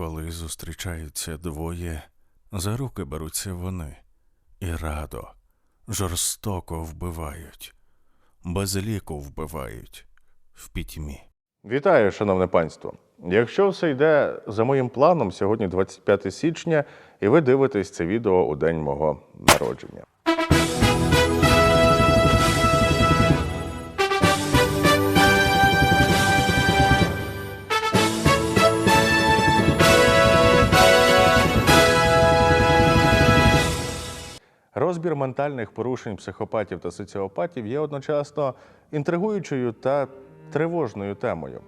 Коли зустрічаються двоє, за руки беруться вони і радо, жорстоко вбивають, без ліку вбивають в пітьмі. Вітаю, шановне панство! Якщо все йде за моїм планом, сьогодні 25 січня, і ви дивитесь це відео у день мого народження. Розбір ментальних порушень психопатів та соціопатів є одночасно інтригуючою та тривожною темою.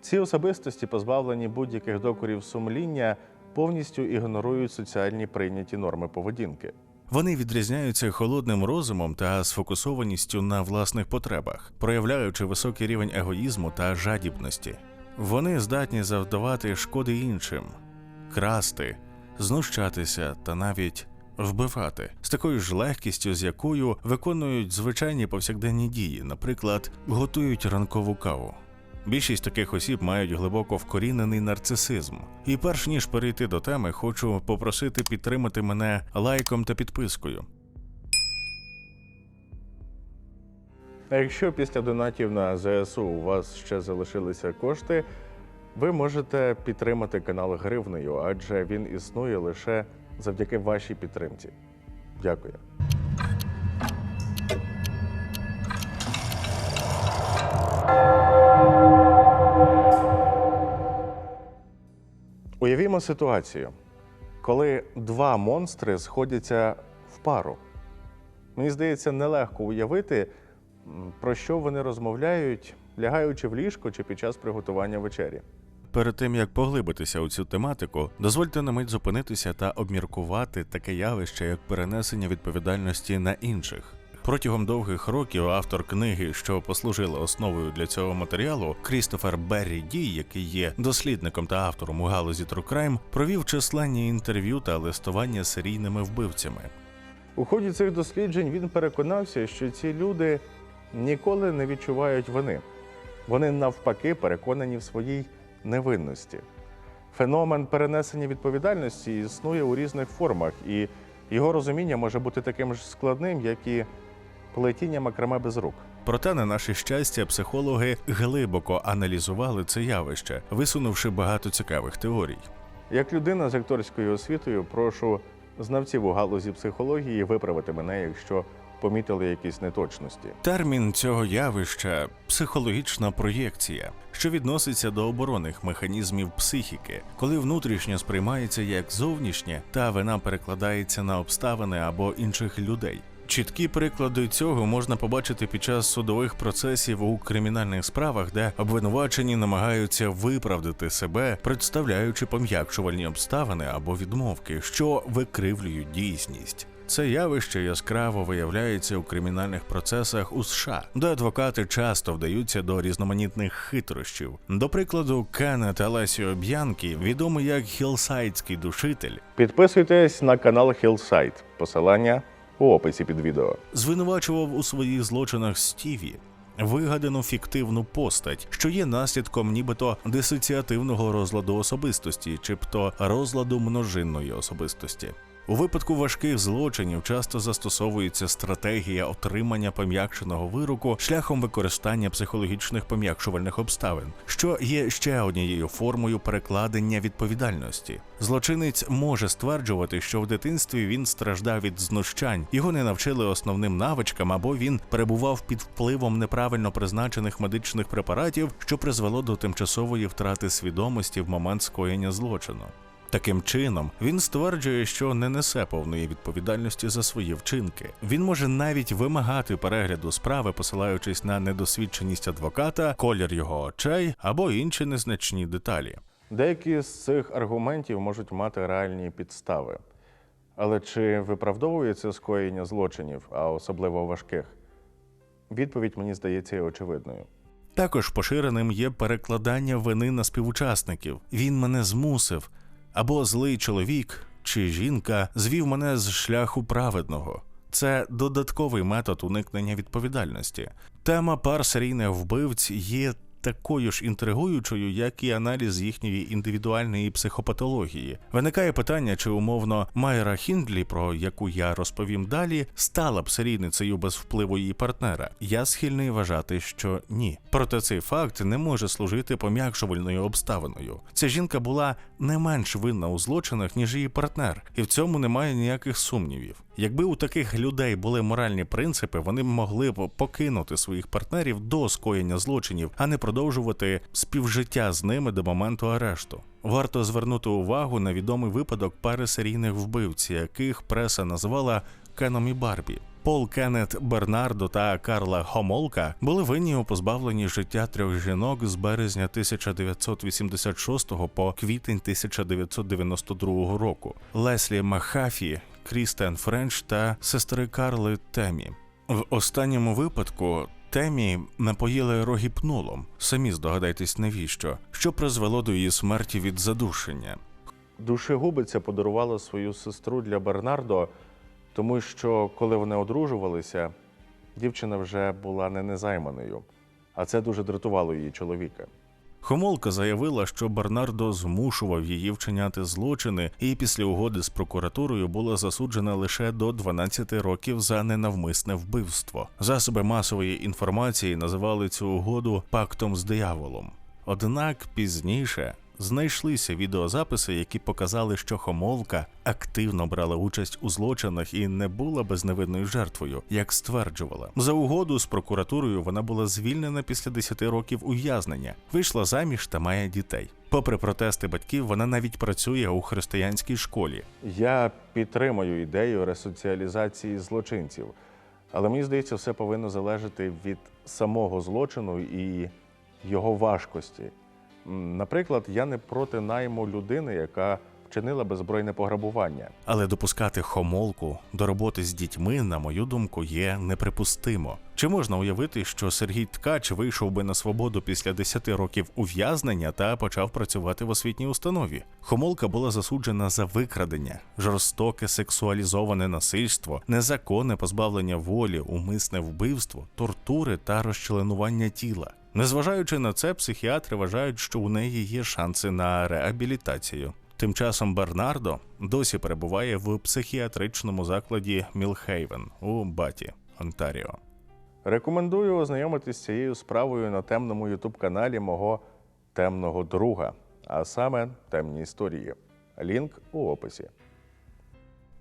Ці особистості, позбавлені будь-яких докорів сумління, повністю ігнорують соціальні прийняті норми поведінки. Вони відрізняються холодним розумом та сфокусованістю на власних потребах, проявляючи високий рівень егоїзму та жадібності. Вони здатні завдавати шкоди іншим, красти, знущатися та навіть вбивати з такою ж легкістю, з якою виконують звичайні повсякденні дії, наприклад, готують ранкову каву. Більшість таких осіб мають глибоко вкорінений нарцисизм. І перш ніж перейти до теми, хочу попросити підтримати мене лайком та підпискою. А якщо після донатів на ЗСУ у вас ще залишилися кошти, ви можете підтримати канал гривнею, адже він існує лише завдяки вашій підтримці. Дякую. Уявімо ситуацію, коли два монстри сходяться в пару. Мені здається, нелегко уявити, про що вони розмовляють, лягаючи в ліжко чи під час приготування вечері. Перед тим як поглибитися у цю тематику, дозвольте на мить зупинитися та обміркувати таке явище, як перенесення відповідальності на інших. Протягом довгих років автор книги, що послужила основою для цього матеріалу, Крістофер Беррі Дій, який є дослідником та автором у галузі True Crime, провів численні інтерв'ю та листування серійними вбивцями. У ході цих досліджень він переконався, що ці люди ніколи не відчувають вини. Вони навпаки переконані в своїй невинності. Феномен перенесення відповідальності існує у різних формах, і його розуміння може бути таким ж складним, як і плетіння макраме без рук. Проте, на наше щастя, психологи глибоко аналізували це явище, висунувши багато цікавих теорій. Як людина з акторською освітою, прошу знавців у галузі психології виправити мене, якщо помітили якісь неточності. Термін цього явища психологічна проєкція, що відноситься до оборонних механізмів психіки, коли внутрішнє сприймається як зовнішнє, та вина перекладається на обставини або інших людей. Чіткі приклади цього можна побачити під час судових процесів у кримінальних справах, де обвинувачені намагаються виправдати себе, представляючи пом'якшувальні обставини або відмовки, що викривлюють дійсність. Це явище яскраво виявляється у кримінальних процесах у США, де адвокати часто вдаються до різноманітних хитрощів. До прикладу, Кеннет Алесіо Б'янкі, відомий як хілсайдський душитель, Підписуйтесь на канал Hillside. Посилання у описі під відео. звинувачував у своїх злочинах Стіві. Вигадану фіктивну постать, що є наслідком нібито дисоціативного розладу особистості, чибто розладу множинної особистості. У випадку важких злочинів часто застосовується стратегія отримання пом'якшеного вироку шляхом використання психологічних пом'якшувальних обставин, що є ще однією формою перекладення відповідальності. Злочинець може стверджувати, що в дитинстві він страждав від знущань, його не навчили основним навичкам, або він перебував під впливом неправильно призначених медичних препаратів, що призвело до тимчасової втрати свідомості в момент скоєння злочину. Таким чином, він стверджує, що не несе повної відповідальності за свої вчинки. Він може навіть вимагати перегляду справи, посилаючись на недосвідченість адвоката, колір його очей або інші незначні деталі. Деякі з цих аргументів можуть мати реальні підстави. Але чи виправдовує це скоєння злочинів, а особливо важких? Відповідь мені здається очевидною. Також поширеним є перекладання вини на співучасників. Він мене змусив, або злий чоловік чи жінка звів мене з шляху праведного. Це додатковий метод уникнення відповідальності. Тема пар серійних вбивць є такою ж інтригуючою, як і аналіз їхньої індивідуальної психопатології. Виникає питання, чи умовно Майра Хіндлі, про яку я розповім далі, стала б серійницею без впливу її партнера. Я схильний вважати, що ні. Проте цей факт не може служити пом'якшувальною обставиною. Ця жінка була не менш винна у злочинах, ніж її партнер, і в цьому немає ніяких сумнівів. Якби у таких людей були моральні принципи, вони могли б покинути своїх партнерів до скоєння злочинів, а не продовжувати співжиття з ними до моменту арешту. Варто звернути увагу на відомий випадок пари серійних вбивць, яких преса називала Кеном і Барбі. Пол Кеннет Бернардо та Карла Хомолка були винні у позбавленні життя трьох жінок з березня 1986 по квітень 1992 року. Леслі Махафі, Крістен Френч та сестри Карли Темі. В останньому випадку Темі напоїли рогіпнулом. Самі здогадайтесь, навіщо, що призвело до її смерті від задушення. Душегубиця подарувала свою сестру для Бернардо, тому що коли вони одружувалися, дівчина вже була не незайманою, а це дуже дратувало її чоловіка. Хомолка заявила, що Бернардо змушував її вчиняти злочини, і після угоди з прокуратурою була засуджена лише до 12 років за ненавмисне вбивство. Засоби масової інформації називали цю угоду пактом з дияволом. Однак пізніше знайшлися відеозаписи, які показали, що Хомолка активно брала участь у злочинах і не була безневинною жертвою, як стверджувала. За угоду з прокуратурою вона була звільнена після 10 років ув'язнення, вийшла заміж та має дітей. Попри протести батьків, вона навіть працює у християнській школі. Я підтримую ідею ресоціалізації злочинців, але мені здається, все повинно залежати від самого злочину і його важкості. Наприклад, я не проти найму людини, яка вчинила беззбройне пограбування. Але допускати хомолку до роботи з дітьми, на мою думку, є неприпустимо. Чи можна уявити, що Сергій Ткач вийшов би на свободу після 10 років ув'язнення та почав працювати в освітній установі? Хомолка була засуджена за викрадення, жорстоке сексуалізоване насильство, незаконне позбавлення волі, умисне вбивство, тортури та розчленування тіла. Незважаючи на це, психіатри вважають, що у неї є шанси на реабілітацію. Тим часом Бернардо досі перебуває в психіатричному закладі Мілхейвен у Баті, Онтаріо. Рекомендую ознайомитись з цією справою на темному ютуб-каналі мого темного друга, а саме темні історії. Лінк у описі.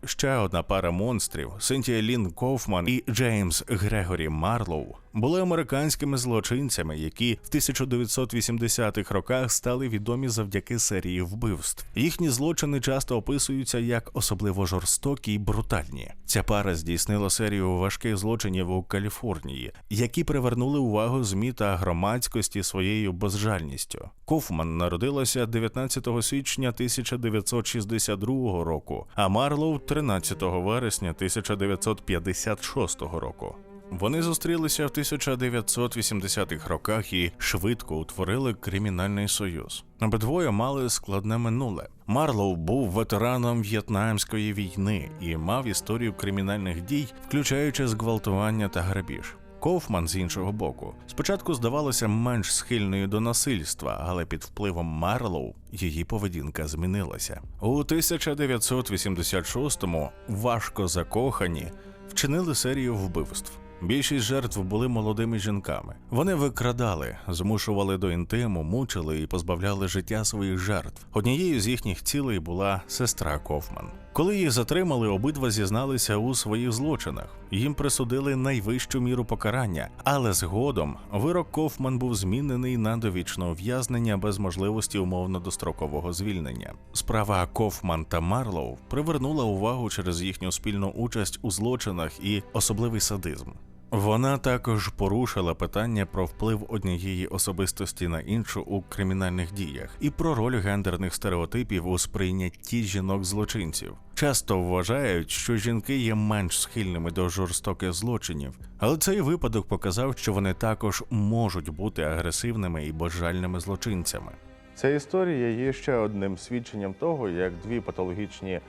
Ще одна пара монстрів Синтія Лін Кофман і Джеймс Грегорі Марлоу були американськими злочинцями, які в 1980-х роках стали відомі завдяки серії вбивств. Їхні злочини часто описуються як особливо жорстокі й брутальні. Ця пара здійснила серію важких злочинів у Каліфорнії, які привернули увагу змі та громадськості своєю безжальністю. Кофман народилася 19 січня 1962 року, а Марлоу 13 вересня 1956 року. Вони зустрілися в 1980-х роках і швидко утворили кримінальний союз. Обидвоє мали складне минуле. Марлоу був ветераном В'єтнамської війни і мав історію кримінальних дій, включаючи зґвалтування та грабіж. Кофман з іншого боку спочатку здавалося менш схильною до насильства, але під впливом Марлоу її поведінка змінилася. У 1986-му важко закохані вчинили серію вбивств. Більшість жертв були молодими жінками. Вони викрадали, змушували до інтиму, мучили і позбавляли життя своїх жертв. Однією з їхніх цілей була сестра Кофман. Коли їх затримали, обидва зізналися у своїх злочинах. Їм присудили найвищу міру покарання, але згодом вирок Кофман був змінений на довічне ув'язнення без можливості умовно дострокового звільнення. Справа Кофман та Марлоу привернула увагу через їхню спільну участь у злочинах і особливий садизм. Вона також порушила питання про вплив однієї особистості на іншу у кримінальних діях і про роль гендерних стереотипів у сприйнятті жінок-злочинців. Часто вважають, що жінки є менш схильними до жорстоких злочинів, але цей випадок показав, що вони також можуть бути агресивними і безжальними злочинцями. Ця історія є ще одним свідченням того, як дві патологічні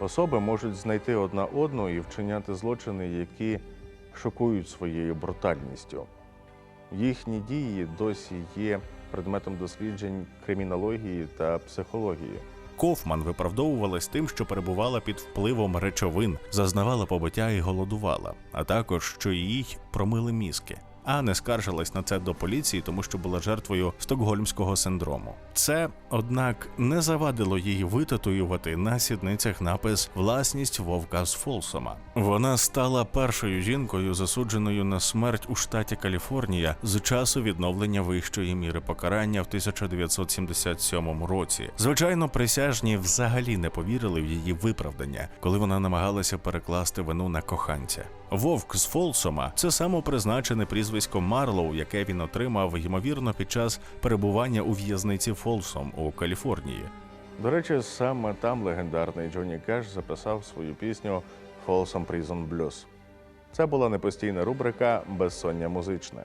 особи можуть знайти одна одну і вчиняти злочини, які шокують своєю брутальністю. Їхні дії досі є предметом досліджень кримінології та психології. Кофман виправдовувалась тим, що перебувала під впливом речовин, зазнавала побиття і голодувала, а також що їй промили мізки. А не скаржилась на це до поліції, тому що була жертвою стокгольмського синдрому. Це, однак, не завадило їй витатуювати на сідницях напис Власність вовка з Фолсома. Вона стала першою жінкою, засудженою на смерть у штаті Каліфорнія з часу відновлення вищої міри покарання в 1977 році. Звичайно, присяжні взагалі не повірили в її виправдання, коли вона намагалася перекласти вину на коханця. Вовк з Фолсома це самопризначене прізвисько Марлоу, яке він отримав ймовірно під час перебування у в'язниці Фолсом у Каліфорнії. До речі, саме там легендарний Джонні Кеш записав свою пісню Folsom Prison Blues. Це була непостійна рубрика Безсоння музичне.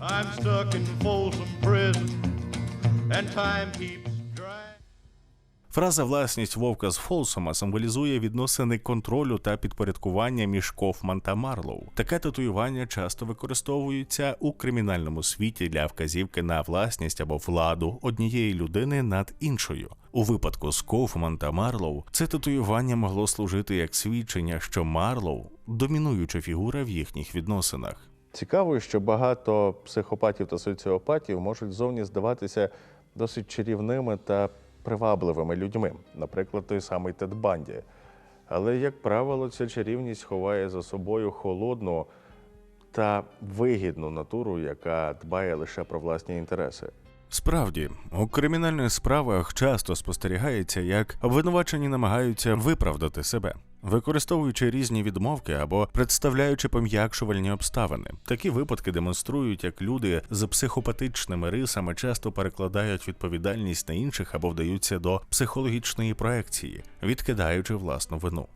I'm stuck in Folsom Prison, and time keeps. Фраза власність вовка з Фолсома символізує відносини контролю та підпорядкування між Кофман та Марлоу. Таке татуювання часто використовується у кримінальному світі для вказівки на власність або владу однієї людини над іншою. У випадку з Кофман та Марлоу це татуювання могло служити як свідчення, що Марлоу домінуюча фігура в їхніх відносинах. Цікаво, що багато психопатів та соціопатів можуть зовні здаватися досить чарівними та привабливими людьми, наприклад, той самий Тед Банді. Але, як правило, ця чарівність ховає за собою холодну та вигідну натуру, яка дбає лише про власні інтереси. Справді, у кримінальних справах часто спостерігається, як обвинувачені намагаються виправдати себе, використовуючи різні відмовки або представляючи пом'якшувальні обставини. Такі випадки демонструють, як люди з психопатичними рисами часто перекладають відповідальність на інших або вдаються до психологічної проекції, відкидаючи власну вину.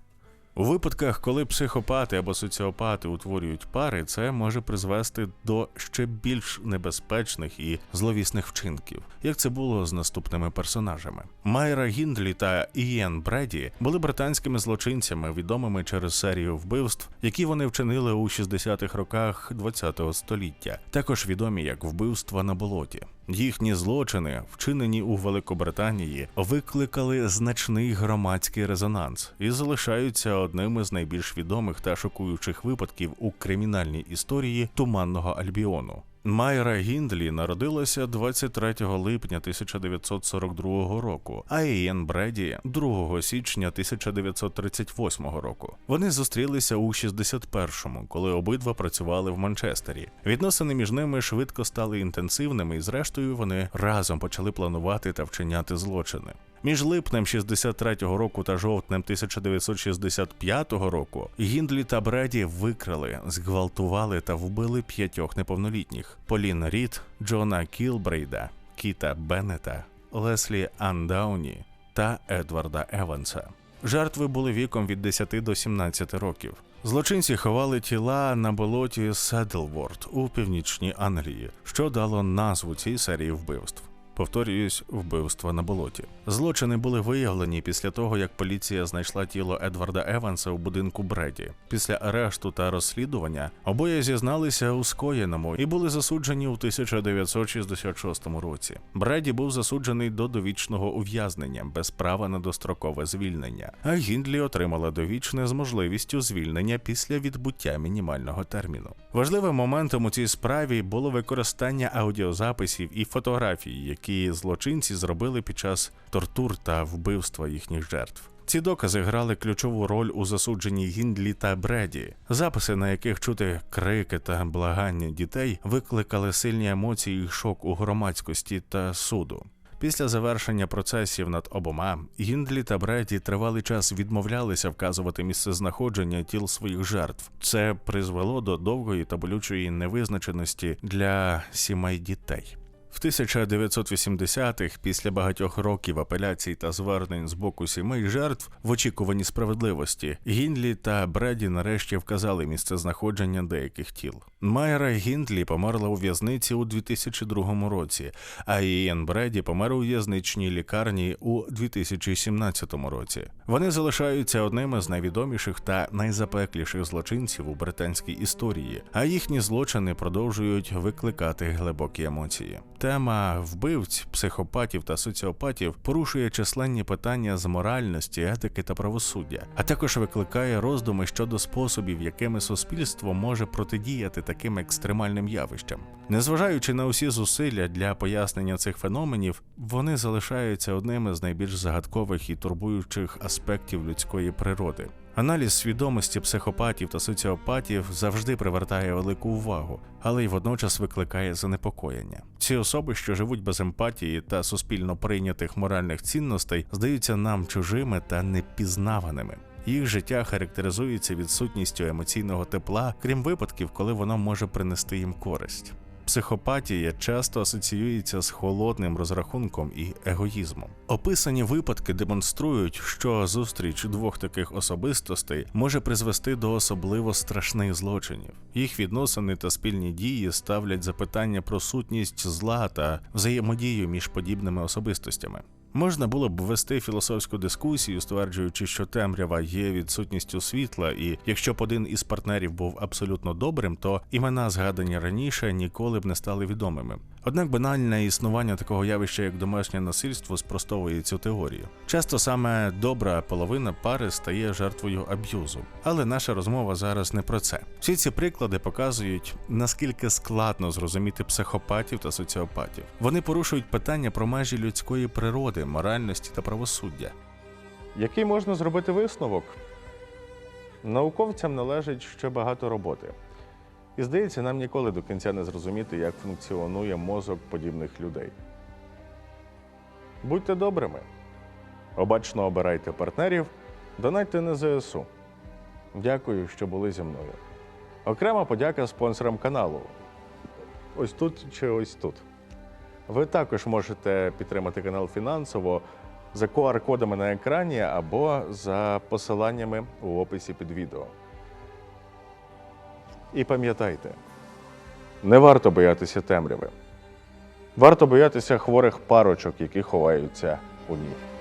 У випадках, коли психопати або соціопати утворюють пари, це може призвести до ще більш небезпечних і зловісних вчинків, як це було з наступними персонажами. Майра Гіндлі та Ієн Бреді були британськими злочинцями, відомими через серію вбивств, які вони вчинили у 60-х роках ХХ століття, також відомі як вбивства на болоті. Їхні злочини, вчинені у Великобританії, викликали значний громадський резонанс і залишаються одним із найбільш відомих та шокуючих випадків у кримінальній історії туманного Альбіону. Майра Гіндлі народилася 23 липня 1942 року, а Ієн Бреді 2 січня 1938 року. Вони зустрілися у 61-му, коли обидва працювали в Манчестері. Відносини між ними швидко стали інтенсивними, і зрештою вони разом почали планувати та вчиняти злочини. Між липнем 63-го року та жовтнем 1965 року Гіндлі та Бреді викрали, зґвалтували та вбили п'ятьох неповнолітніх: Полін Рід, Джона Кілбрейда, Кіта Беннета, Леслі Андауні та Едварда Еванса. Жертви були віком від 10 до 17 років. Злочинці ховали тіла на болоті Седлворд у північній Англії, що дало назву цій серії вбивств. Повторююсь, вбивства на болоті. Злочини були виявлені після того, як поліція знайшла тіло Едварда Еванса у будинку Бреді. Після арешту та розслідування обоє зізналися у скоєному і були засуджені у 1966 році. Бреді був засуджений до довічного ув'язнення без права на дострокове звільнення, а Гіндлі отримала довічне з можливістю звільнення після відбуття мінімального терміну. Важливим моментом у цій справі було використання аудіозаписів і фотографій, які злочинці зробили під час тортур та вбивства їхніх жертв. Ці докази грали ключову роль у засудженні Гіндлі та Бреді, записи, на яких чути крики та благання дітей, викликали сильні емоції і шок у громадськості та суду. Після завершення процесів над обома Гіндлі та Бреді тривалий час відмовлялися вказувати місце знаходження тіл своїх жертв. Це призвело до довгої та болючої невизначеності для сімей дітей. В 1980-х, після багатьох років апеляцій та звернень з боку сімей жертв в очікуванні справедливості, Гінлі та Бреді нарешті вказали місце знаходження деяких тіл. Майра Гіндлі померла у в'язниці у 2002 році, а Ієн Бреді помер у в'язничній лікарні у 2017 році. Вони залишаються одними з найвідоміших та найзапекліших злочинців у британській історії, а їхні злочини продовжують викликати глибокі емоції. Тема вбивць, психопатів та соціопатів порушує численні питання з моральності, етики та правосуддя, а також викликає роздуми щодо способів, якими суспільство може протидіяти таким екстремальним явищам. Незважаючи на усі зусилля для пояснення цих феноменів, вони залишаються одними з найбільш загадкових і турбуючих аспектів людської природи. Аналіз свідомості психопатів та соціопатів завжди привертає велику увагу, але й водночас викликає занепокоєння. Ці особи, що живуть без емпатії та суспільно прийнятих моральних цінностей, здаються нам чужими та непізнаваними. Їх життя характеризується відсутністю емоційного тепла, крім випадків, коли воно може принести їм користь. Психопатія часто асоціюється з холодним розрахунком і егоїзмом. Описані випадки демонструють, що зустріч двох таких особистостей може призвести до особливо страшних злочинів. Їх відносини та спільні дії ставлять запитання про сутність зла та взаємодію між подібними особистостями. Можна було б вести філософську дискусію, стверджуючи, що темрява є відсутністю світла, і якщо б один із партнерів був абсолютно добрим, то імена, згадані раніше, ніколи б не стали відомими. Однак банальне існування такого явища, як домашнє насильство, спростовує цю теорію. Часто саме добра половина пари стає жертвою аб'юзу. Але наша розмова зараз не про це. Всі ці приклади показують, наскільки складно зрозуміти психопатів та соціопатів. Вони порушують питання про межі людської природи, моральності та правосуддя. Який можна зробити висновок? Науковцям належить ще багато роботи. І здається, нам ніколи до кінця не зрозуміти, як функціонує мозок подібних людей. Будьте добрими. Обачно обирайте партнерів, донайте на ЗСУ. Дякую, що були зі мною. Окрема подяка спонсорам каналу. Ось тут чи ось тут. Ви також можете підтримати канал фінансово за QR-кодами на екрані або за посиланнями у описі під відео. І пам'ятайте, не варто боятися темряви. Варто боятися хворих парочок, які ховаються у ній.